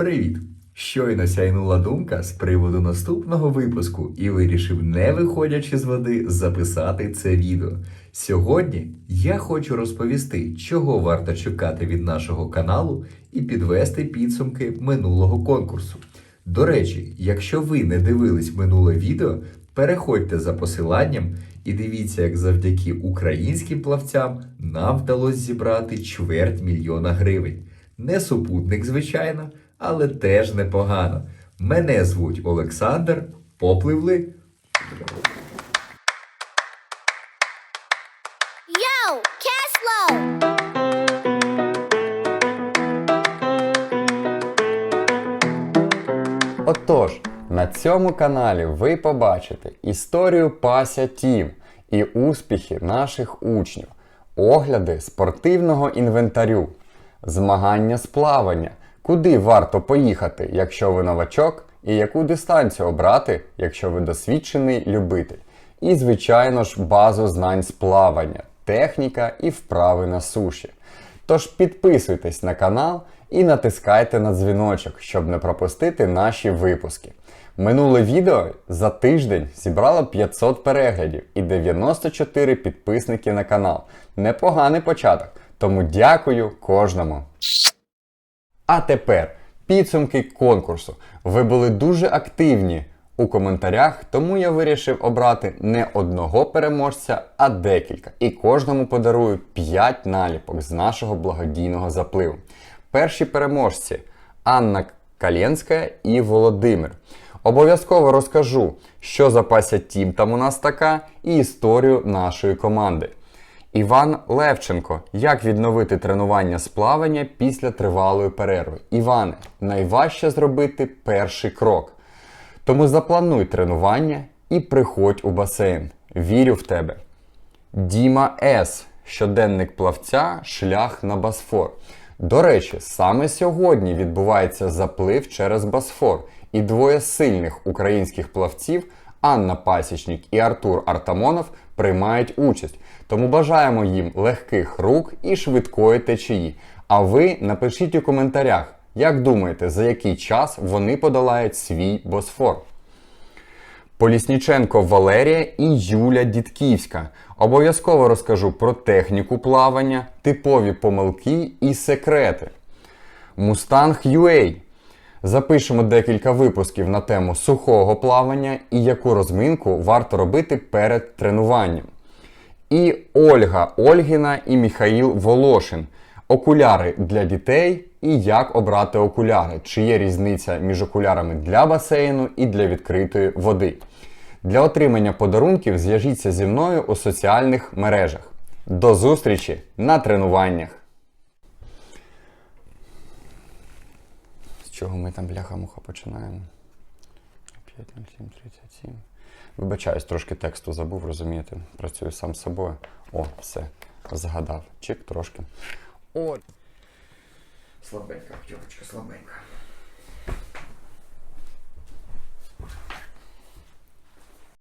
Привіт! Щойно сяйнула думка з приводу наступного випуску і вирішив, не виходячи з води, записати це відео. Сьогодні я хочу розповісти, чого варто чекати від нашого каналу і підвести підсумки минулого конкурсу. До речі, якщо ви не дивились минуле відео, переходьте за посиланням і дивіться, як завдяки українським плавцям нам вдалося зібрати чверть мільйона гривень. Не супутник, звичайно, але теж непогано. Мене звуть Олександр. Попливли. Yo, Caslow! Отож, на цьому каналі ви побачите історію Пася Тім і успіхи наших учнів, огляди спортивного інвентарю, змагання з плавання, куди варто поїхати, якщо ви новачок, і яку дистанцію обрати, якщо ви досвідчений любитель. І, звичайно ж, базу знань з плавання, техніка і вправи на суші. Тож підписуйтесь на канал і натискайте на дзвіночок, щоб не пропустити наші випуски. Минуле відео за тиждень зібрало 500 переглядів і 94 підписники на канал. Непоганий початок, тому дякую кожному. А тепер підсумки конкурсу. Ви були дуже активні у коментарях, тому я вирішив обрати не одного переможця, а декілька. І кожному подарую 5 наліпок з нашого благодійного запливу. Перші переможці Анна Каленська і Володимир. Обов'язково розкажу, що за пася тім там у нас така, і історію нашої команди. Іван Левченко. Як відновити тренування з плавання після тривалої перерви? Іване, найважче зробити перший крок. Тому заплануй тренування і приходь у басейн. Вірю в тебе. Діма С. Щоденник плавця Шлях на Босфор. До речі, саме сьогодні відбувається заплив через Босфор, і двоє сильних українських плавців Анна Пасічник і Артур Артамонов приймають участь. Тому бажаємо їм легких рук і швидкої течії. А ви напишіть у коментарях, як думаєте, за який час вони подолають свій Босфор. Полісніченко Валерія і Юля Дідківська. Обов'язково розкажу про техніку плавання, типові помилки і секрети. Мустанг UA. Запишемо декілька випусків на тему сухого плавання і яку розминку варто робити перед тренуванням. І Ольга Ольгіна і Міхаїл Волошин. Окуляри для дітей і як обрати окуляри. Чи є різниця між окулярами для басейну і для відкритої води. Для отримання подарунків зв'яжіться зі мною у соціальних мережах. До зустрічі на тренуваннях! З чого ми там бляха-муха починаємо? 5.07.37. Вибачаюсь, трошки тексту забув, розумієте? Працюю сам з собою. О, все, згадав. Чик трошки. О. Слабенька, п'яточка, слабенька.